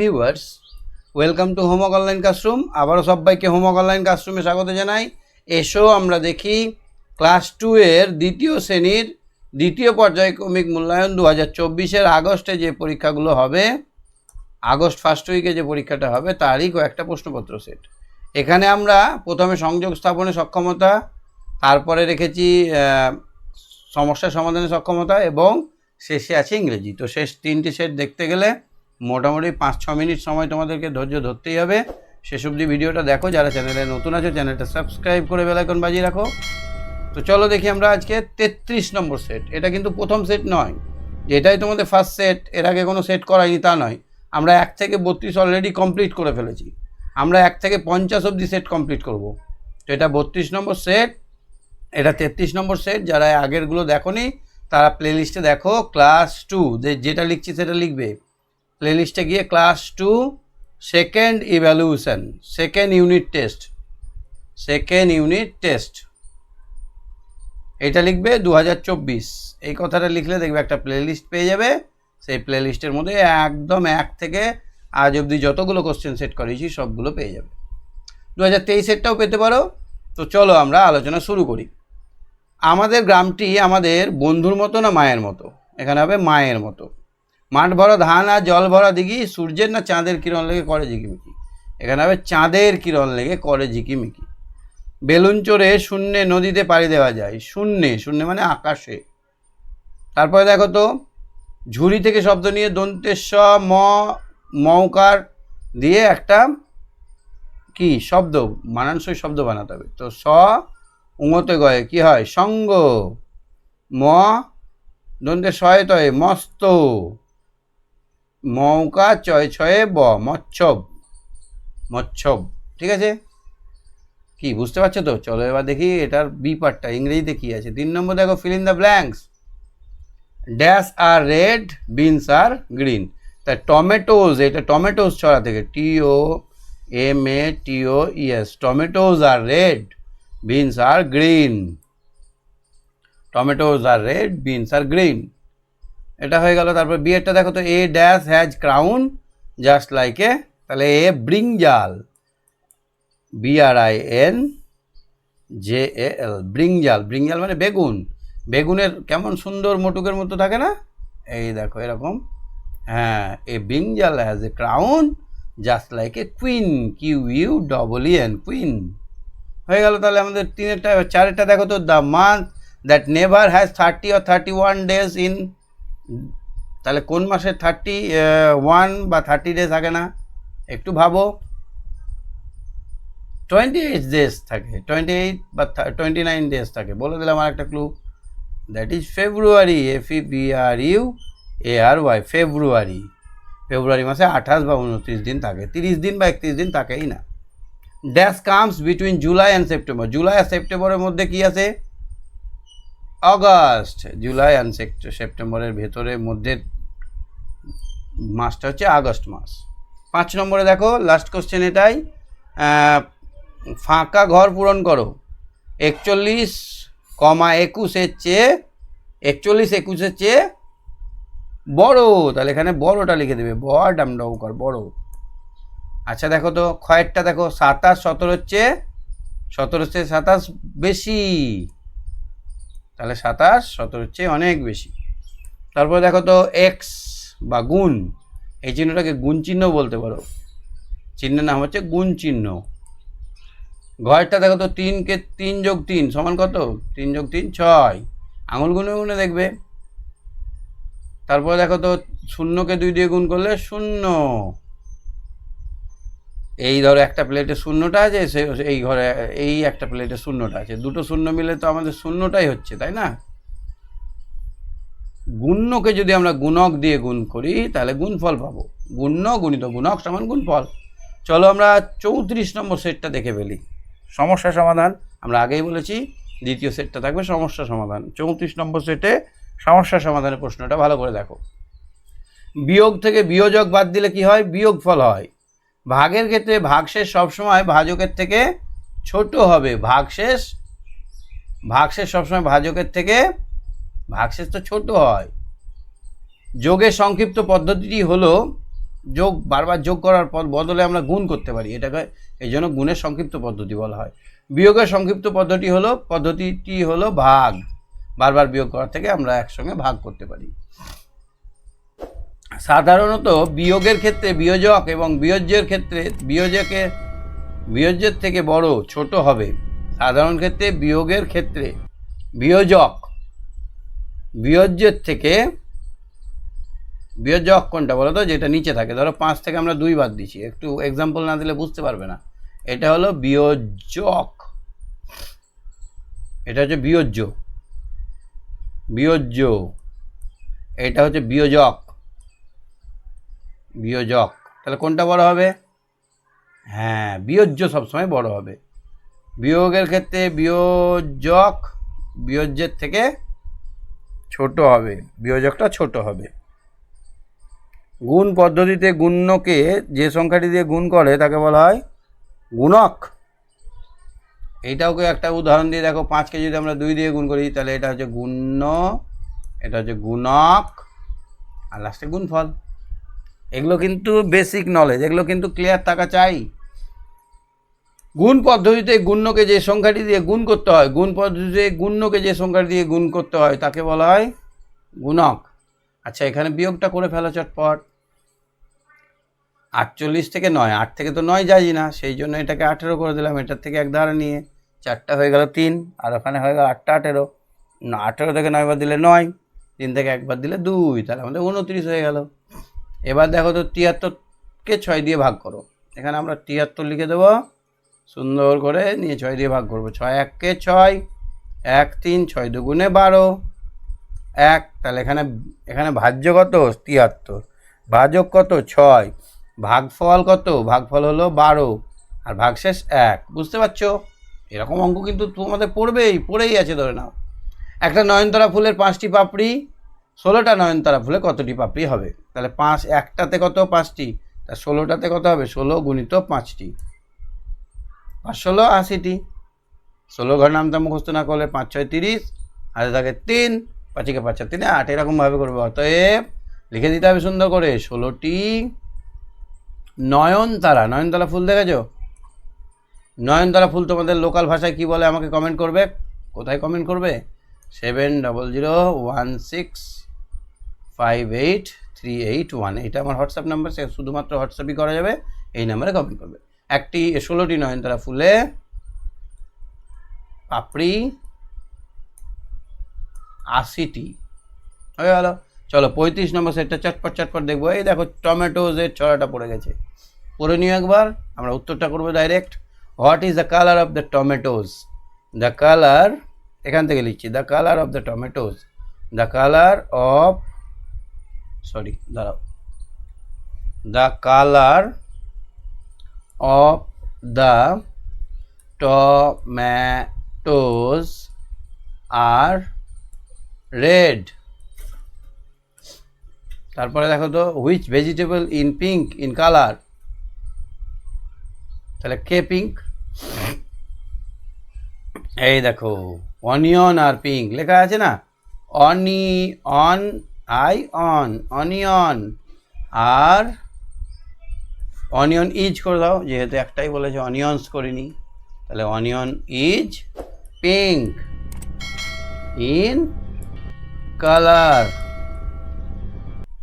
Viewers welcome to হোমক online classroom আবারও সবাইকে হোমক অনলাইন ক্লাসরুমে স্বাগত জানাই। এসো আমরা দেখি ক্লাস টু এর দ্বিতীয় শ্রেণির দ্বিতীয় পর্যায়ক্রমিক মূল্যায়ন দু হাজার চব্বিশের আগস্টে যে পরীক্ষাগুলো হবে। আগস্ট ফার্স্ট উইকে যে পরীক্ষাটা হবে, তারই কয়েকটা প্রশ্নপত্র সেট এখানে আমরা প্রথমে সংযোগ স্থাপনে সক্ষমতা, তারপরে রেখেছি সমস্যা সমাধানের সক্ষমতা এবং শেষে আছে ইংরেজি। তো শেষ তিনটি সেট দেখতে গেলে মোটামুটি পাঁচ, ছ মিনিট সময় তোমাদেরকে ধৈর্য ধরতেই হবে। শেষ অবধি ভিডিওটা দেখো, যারা চ্যানেলে নতুন আছে, চ্যানেলটা সাবস্ক্রাইব করে বেলাইকন বাজিয়ে রাখো। তো চলো দেখি আমরা আজকে তেত্রিশ নম্বর সেট এটা কিন্তু প্রথম সেট নয়। এটাই তোমাদের ফার্স্ট সেট এর আগে কোনো সেট করাইনি, তা নয়। আমরা এক থেকে বত্রিশ অলরেডি কমপ্লিট করে ফেলেছি। আমরা এক থেকে পঞ্চাশ অবধি সেট কমপ্লিট করব। তো এটা বত্রিশ নম্বর সেট এটা তেত্রিশ নম্বর সেট যারা আগেরগুলো দেখোনি, তারা প্লেলিস্টে দেখো ক্লাস টু যেটা লিখছি সেটা লিখবে। প্লেলিস্টে গিয়ে class two second evaluation second unit test second unit test এটা লিখবে দু হাজার চব্বিশ। এই কথাটা লিখলে দেখবে একটা প্লেলিস্ট পেয়ে যাবে। সেই প্লেলিস্টের মধ্যে একদম এক থেকে আজ অবধি যতগুলো কোশ্চেন সেট করেছি, সবগুলো পেয়ে যাবে। দু হাজার তেইশেরটাও পেতে পারো। তো চলো আমরা আলোচনা শুরু করি। আমাদের গ্রামটি আমাদের বন্ধুর মতো না মায়ের মতো? এখানে হবে মায়ের মতো। মাঠ ভরা, ধান আর জল ভরা দিঘি সূর্যের না চাঁদের কিরণ লেগে করে ঝিকিমিকি? এখানে হবে চাঁদের কিরণ লেগে করে ঝিকিমিকি। বেলুন চড়ে শূন্যে নদীতে পাড়ি দেওয়া যায়। শূন্যে শূন্যে মানে আকাশে। তারপরে দেখো তো, ঝুড়ি থেকে শব্দ নিয়ে দন্তের স, ম, মৌকার দিয়ে একটা কি শব্দ, মানানসই শব্দ বানাতে হবে। তো স, উঙতে গয়ে কি হয়? সঙ্গ, ম দন্তের শয়ে তয়ে মস্ত। মৌকা চয় ছয়ে ব, মচ্ছব। মচ্ছব, ঠিক আছে? কি, বুঝতে পারছ তো? চলো এবার দেখি এটার বি পার্টটা ইংরেজিতে কি আছে? তিন নম্বর দেখো fill in the blanks dash R red beans R green তা টমেটোজ এটা টমেটোজ ছড়া থেকে T O M A T O E S tomatoes R red beans R green tomatoes R red beans R green এটা হয়ে গেল, তারপর বিয়েরটা দেখো তো a dash has crown just like a, তাহলে a brinjal B R I N J A L brinjal brinjal মানে বেগুন। বেগুনের কেমন সুন্দর মোটুকের মতো থাকে না? এই দেখো, এরকম। হ্যাঁ a brinjal has a crown just like a queen Q U double N queen হয়ে গেল তাহলে আমাদের তিনেরটা, চারেরটা দেখো তো the month that never has thirty or thirty one days in তাহলে কোন মাসে থার্টি ওয়ান বা থার্টি ডেজ থাকে না? একটু ভাবো। টোয়েন্টি এইট ডেজ থাকে। টোয়েন্টি এইট বা টোয়েন্টি নাইন ডেজ থাকে। বলে দিলাম আর একটা clue that is February F E B R U A R Y February ফেব্রুয়ারি মাসে আঠাশ বা উনত্রিশ দিন থাকে। তিরিশ দিন বা একত্রিশ দিন থাকেই না। Dash comes between July and September July আর সেপ্টেম্বরের মধ্যে কী আছে? অগাস্ট জুলাই অ্যান্ড সেপ্টেম্বরের ভেতরের মধ্যে মাসটা হচ্ছে আগস্ট মাস। পাঁচ নম্বরে দেখো লাস্ট কোশ্চেন এটাই ফাঁকা ঘর পূরণ করো। একচল্লিশ কমা একুশের চেয়ে, একচল্লিশ একুশের চেয়ে বড়। তাহলে এখানে বড়টা লিখে দেবে বড় ডামডাউকার বড়। আচ্ছা দেখো তো, ক্ষয়েরটা দেখো, সাতাশ, সতেরোর চেয়ে সতেরোর চেয়ে সাতাশ বেশি। তাহলে সাতাশ সতেরোর চেয়ে অনেক বেশি। তারপরে দেখো তো এক্স বা গুণ, এই চিহ্নটাকে গুণ চিহ্ন বলতে পারো। চিহ্নের নাম হচ্ছে গুণ চিহ্ন। ঘরটা দেখো তো তিনকে তিন যোগ তিন, সমান কত? তিন যোগ তিন, ছয়। আঙুল গুনে গুনে দেখবে। তারপরে দেখো তো শূন্যকে দুই দিয়ে গুণ করলে শূন্য। এই ধরো একটা প্লেটে শূন্যটা আছে, সে, এই ঘরে, এই একটা প্লেটে শূন্যটা আছে। দুটো শূন্য মিলে তো আমাদের শূন্যটাই হচ্ছে, তাই না? গুণ্যকে যদি আমরা গুণক দিয়ে গুণ করি, তাহলে গুণফল পাবো। গুণ্য গুণিত গুণক সমান গুণফল। চলো আমরা চৌত্রিশ নম্বর সেটটা দেখে ফেলি। সমস্যা সমাধান। আমরা আগেই বলেছি, দ্বিতীয় সেটটা থাকবে সমস্যা সমাধান। চৌত্রিশ নম্বর সেটে সমস্যা সমাধানের প্রশ্নটা ভালো করে দেখো। বিয়োগ থেকে বিয়োজক বাদ দিলে কি হয়? বিয়োগ ফল হয়। ভাগের ক্ষেত্রে ভাগশেষ সবসময় ভাজকের থেকে ছোট হবে। ভাগশেষ ভাগশেষ সবসময় ভাজকের থেকে, ভাগশেষ তো ছোট হয়। যোগের সংক্ষিপ্ত পদ্ধতিটি হলো, যোগ, বারবার যোগ করার পর বদলে আমরা গুণ করতে পারি। এটাকে এই জন্য গুণের সংক্ষিপ্ত পদ্ধতি বলা হয়। বিয়োগের সংক্ষিপ্ত পদ্ধতি হলো, পদ্ধতিটি হলো ভাগ। বারবার বিয়োগ করার থেকে আমরা একসঙ্গে ভাগ করতে পারি। সাধারণত বিয়োগের ক্ষেত্রে বিয়োজক এবং বিয়োজ্যের ক্ষেত্রে বিয়োজকে, বিয়োজ্যের থেকে বড়, ছোট হবে। সাধারণ ক্ষেত্রে বিয়োগের ক্ষেত্রে বিয়োজক, বিয়োজ্যের থেকে, বিয়োজক কোনটা বলো তো? যেটা নিচে থাকে। ধরো পাঁচ থেকে আমরা দুই বাদ দিচ্ছি। একটু এক্সাম্পল না দিলে বুঝতে পারবে না। এটা হলো বিয়োজক। এটা হচ্ছে বিয়োজ্য। বিয়োজ্য। এটা হচ্ছে বিয়োজক। বিয়োজক। তাহলে কোনটা বড় হবে? হ্যাঁ বিয়োজ্য সবসময় বড় হবে। বিয়োগের ক্ষেত্রে বিয়োজক বিয়োজ্যের থেকে ছোট হবে। বিয়োজকটা ছোট হবে। গুণ পদ্ধতিতে গুণ্যকে যে সংখ্যাটি দিয়ে গুণ করে, তাকে বলা হয় গুণক। এইটাওকে একটা উদাহরণ দিয়ে দেখো পাঁচকে যদি আমরা দুই দিয়ে গুণ করি, তাহলে এটা হচ্ছে গুণ্য, এটা হচ্ছে গুণক, আর লাস্টে গুণফল। এগুলো কিন্তু বেসিক নলেজ এগুলো কিন্তু ক্লিয়ার থাকা চাই। গুণ পদ্ধতিতে গুণ্যকে যে সংখ্যাটি দিয়ে গুণ করতে হয়, গুণ পদ্ধতিতে গুণ্যকে যে সংখ্যাটি দিয়ে গুণ করতে হয়, তাকে বলা হয় গুণক। আচ্ছা এখানে বিয়োগটা করে ফেলো চটপট। আটচল্লিশ থেকে নয়, আট থেকে তো নয় যাই না, সেই জন্য এটাকে আঠেরো করে দিলাম, এটার থেকে এক ধারা নিয়ে চারটা হয়ে গেল তিন, আর ওখানে হয়ে গেল আটটা আঠেরো। আঠেরো থেকে নয়বার দিলে নয়, তিন থেকে একবার দিলে দুই, তাহলে আমাদের উনত্রিশ হয়ে গেল। এবার দেখো তো তিয়াত্তরকে ছয় দিয়ে ভাগ করো। এখানে আমরা তিয়াত্তর লিখে দেবো। সুন্দর করে নিয়ে ছয় দিয়ে ভাগ করব। ছয় এককে ছয়, এক তিন, ছয় দুগুণে বারো। এক, তাহলে এখানে এখানে ভাজ্য কত? তিয়াত্তর। ভাজক কত? ছয়। ভাগফল কত? ভাগফল হলো বারো। আর ভাগশেষ এক। বুঝতে পারছ? এরকম অঙ্ক কিন্তু তোমাদের পড়বেই, পড়েই আছে, ধরে নাও। একটা নয়নতারা ফুলের পাঁচটি পাপড়ি ষোলোটা নয়নতারা ফুলে কতটি পাপড়ি হবে? তাহলে পাঁচ একটাতে কত পাঁচটি? তা ষোলোটাতে কত হবে? ষোলো গুণিত পাঁচটি। পাঁচ ষোলো, আশিটি। ষোলো ঘর নামটা মুখস্থ না করলে পাঁচ ছয় তিরিশ। হাতে থাকে তিন, পাঁচিকে পাঁচ তিনে, আট, এরকমভাবে করবে। অতএব লিখে দিতে হবে সুন্দর করে, ষোলোটি নয়নতারা। নয়নতারা ফুল দেখেছ? নয়নতারা ফুল তোমাদের লোকাল ভাষায় কি বলে আমাকে কমেন্ট করবে? কোথায় কমেন্ট করবে? Seven double zero one six five eight three eight one এটা আমার হোয়াটসঅ্যাপ নাম্বার, সে শুধুমাত্র হোয়াটসঅ্যাপই করা যাবে, এই নাম্বারে কমেন্ট করবে। একটি ষোলোটি নয়নতারা ফুলে, পাপড়ি, আশিটি, হয়ে গেল। চলো পঁয়ত্রিশ নম্বর সেটটা চটপট চটপট দেখব। এই দেখো টমেটোজের ছড়াটা পড়ে গেছে। পড়ে নিও একবার, আমরা উত্তরটা করব direct what is the colour of the tomatoes the colour এখান থেকে লিখছি the colour of the tomatoes the colour of sorry দাঁড়াও। The colour of the tomatoes R red তারপরে দেখো তো which vegetable in pink in colour তাহলে কে pink এই দেখো অনিয়ন আর পিঙ্ক লেখা আছে না? অনি আই on, onion, R onion is করে দাও, যেহেতু একটাই বলেছে অনিয়ন্স করিনি, তাহলে onion is pink. In colour.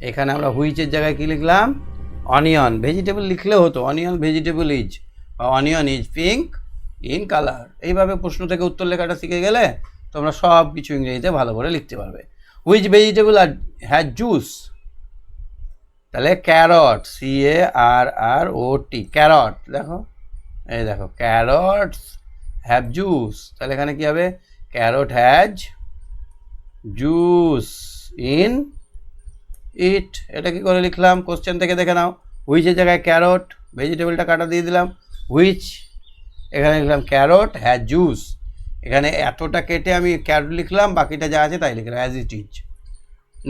এখানে আমরা হুইচের জায়গায় কি লিখলাম? অনিয়ন। ভেজিটেবল লিখলেও হতো, অনিয়ন, ভেজিটেবল ইজ, বা onion is pink, in colour. এইভাবে প্রশ্ন থেকে উত্তর লেখাটা শিখে গেলে তোমরা সব কিছু ইংরেজিতে ভালো করে লিখতে পারবে। Which vegetable are has juice তাহলে carrot C A R R O T carrot দেখো, এই দেখো ক্যারটস হ্যাভ জুস তাহলে এখানে কি হবে? Carrot has juice in it এটা কি করে লিখলাম? কোশ্চেন থেকে দেখে নাও হুইচের জায়গায় ক্যারট ভেজিটেবলটা কাটা দিয়ে দিলাম হুইচ এখানে লিখলাম ক্যারট হ্যাজ জুস এখানে এতটা কেটে আমি ক্যারট লিখলাম, বাকিটা যা আছে তাই লিখলাম as it is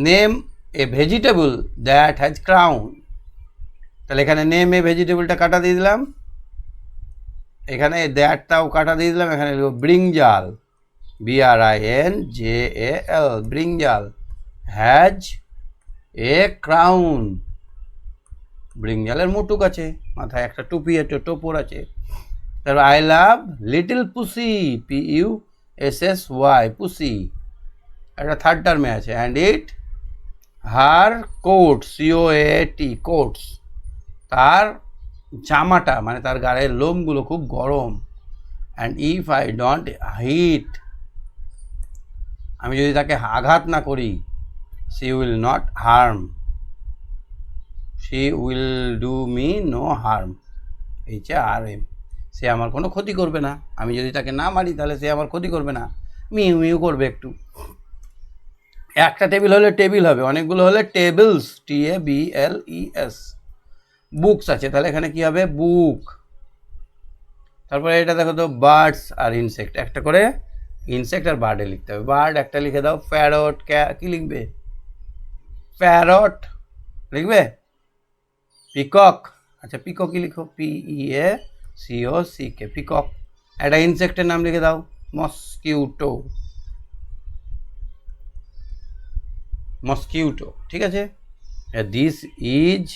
name a vegetable that has crown তাহলে এখানে নেম এ ভেজিটেবলটা কাটা দিয়ে দিলাম। এখানে দ্যাটটাও কাটা দিয়ে দিলাম, এখানে লিখব brinjal B R I N J A L brinjal has a crown ব্রিংজালের মুটুক আছে, মাথায় একটা টুপি আছে, টোপর আছে। তারপর I love little pussy, P U S S Y, pussy. একটা থার্ড টার্মে আছে। And it her coat C O A T coats তার জামাটা মানে তার গায়ের লোমগুলো খুব গরম। And if I don't hit আমি যদি তাকে আঘাত না করি she will not harm she will do me no harm H A R M আমার কোনো ক্ষতি করবে না। আমি যদি তাকে না মারি, তাহলে সে আমার ক্ষতি করবে না। মিউ মিউ করবে একটু। একটা টেবিল হলে টেবিল হবে। অনেকগুলো হলে tables T A B L E S books আছে। তাহলে এখানে কি হবে? বুক। তারপরে এটা দেখো তো, বার্ডস আর ইনসেক্ট। একটা করে ইনসেক্ট আর বার্ডে লিখতে হবে। বার্ড একটা লিখে দাও। প্যারট কি লিখবে? প্যারট লিখবে? পিকক। আচ্ছা পিককই লিখো? P E A C O C K peacock একটা ইনসেক্টের নাম লিখে দাও মস্কিউটো মস্কিউটো ঠিক আছে? This is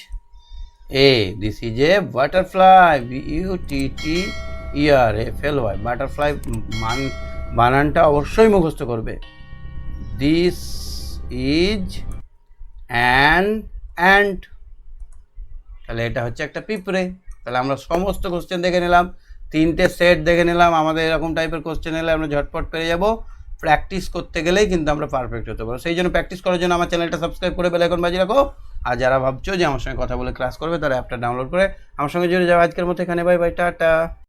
a this is a butterfly U T T E R F L Y butterfly মান, বানানটা অবশ্যই মুখস্থ করবে। দিস ইজ অ্যান অ্যান্ড তাহলে এটা হচ্ছে একটা পিঁপড়ে। তাহলে আমরা সমস্ত কোশ্চেন দেখে নিলাম। তিনটে সেট দেখে নিলাম। আমাদের এরকম টাইপের কোশ্চেন এলে আমরা ঝটপট পেয়ে যাব। প্র্যাকটিস করতে গেলেই কিন্তু আমরা পারফেক্ট হতে পারব। সেই জন্য প্র্যাকটিস করার জন্য আমার চ্যানেলটা সাবস্ক্রাইব করে বেলাইকন বাজি রাখো। আর যারা ভাবছ যে আমার সঙ্গে কথা বলে ক্লাস করবে, তারা অ্যাপটা ডাউনলোড করে আমার সঙ্গে জুড়ে যাও। আজকের মতো এখানে বাই বাই টাটা।